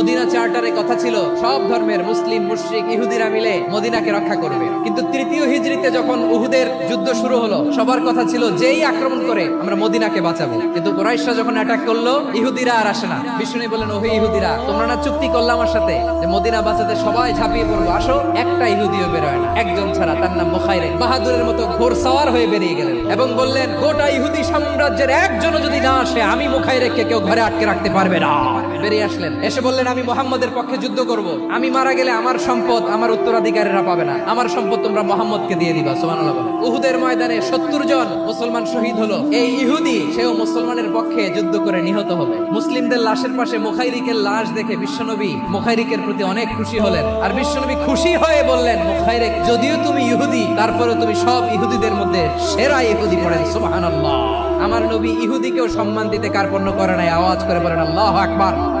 Medina চার্টারে কথা ছিল, সব ধর্মের মুসলিম, মুশরিক, ইহুদিরা মিলে মদিনাকে রক্ষা করবে। কিন্তু তৃতীয় হিজরিতে যখন উহুদের যুদ্ধ শুরু হলো, সবার কথা ছিল, যেই আক্রমণ করে আমরা মদিনাকে বাঁচাবো। কিন্তু কুরাইশরা যখন অ্যাটাক করল, ইহুদিরা আর আসে না। বিষ্ণু বললেন, ওহে ইহুদিরা, তোমরা না চুক্তি করলে আমার সাথে যে মদিনা বাঁচাতে সবাই ঝাঁপিয়ে পড়ব আসো, একটা ইহুদিও বেরোয় না। একজন ছাড়া তার নাম মুখাইরে বাহাদুরের মতো ঘোর সাওয়ার হয়ে বেরিয়ে গেলেন এবং বললেন, গোটা ইহুদি সাম্রাজ্যের একজনও যদি না আসে, আমি মুখাইরেকে কেউ ঘরে আটকে রাখতে পারবে না। বেরিয়ে আসলেন। এসে বললেন আমি মোহাম্মদের পক্ষে যুদ্ধ করব। আমি মারা গেলে আমার সম্পদ আমার উত্তরাধিকারীরা পাবে না। আমার সম্পদ তোমরা মোহাম্মদকে দিয়ে দিবা বলেন। উহুদের ময়দানে সত্তর জন মুসলমান শহীদ হলো। এই ইহুদি, সেও মুসলমানের পক্ষে যুদ্ধ করে নিহত হবে। মুসলিমদের লাশের পাশে মুখাইরিকের লাশ দেখে বিশ্বনবী মুখাইরিকের প্রতি অনেক খুশি হলেন। আর বিশ্বনবী খুশি হয়ে বললেন, মুখাইরিক, যদিও তুমি ইহুদি তারপরে তুমি সব ইহুদিদের মধ্যে সেরা ইহুদি পড়েন, সুবহানাল্লাহ। আমার নবী ইহুদিকেও সম্মান দিতে কার্পণ্য করে নাই, আওয়াজ করে বলেন, আল্লাহ আকবার।